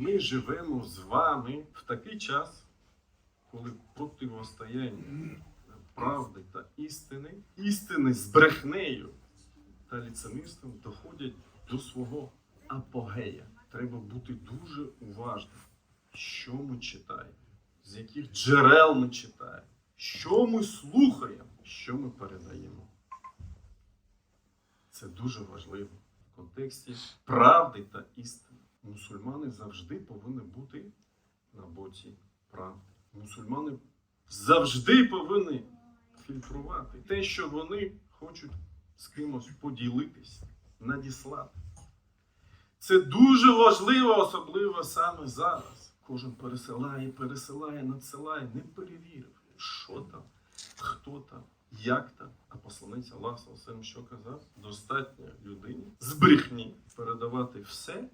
Ми живемо з вами в такий час, коли противостояння правди та істини, істини з брехнею та ліцемірством доходять до свого апогея. Треба бути дуже уважним, що ми читаємо, з яких джерел ми читаємо, що ми слухаємо, що ми передаємо. Це дуже важливо в контексті правди та істини. Мусульмани завжди повинні бути на боці правди. Мусульмани завжди повинні фільтрувати те, що вони хочуть з кимось поділитись, надіслати. Це дуже важливо, особливо саме зараз. Кожен пересилає, пересилає, надсилає, не перевірив, що там, хто там, як там. А посланець Аллах Салсалам що казав? Достатньо людині з брехні передавати все.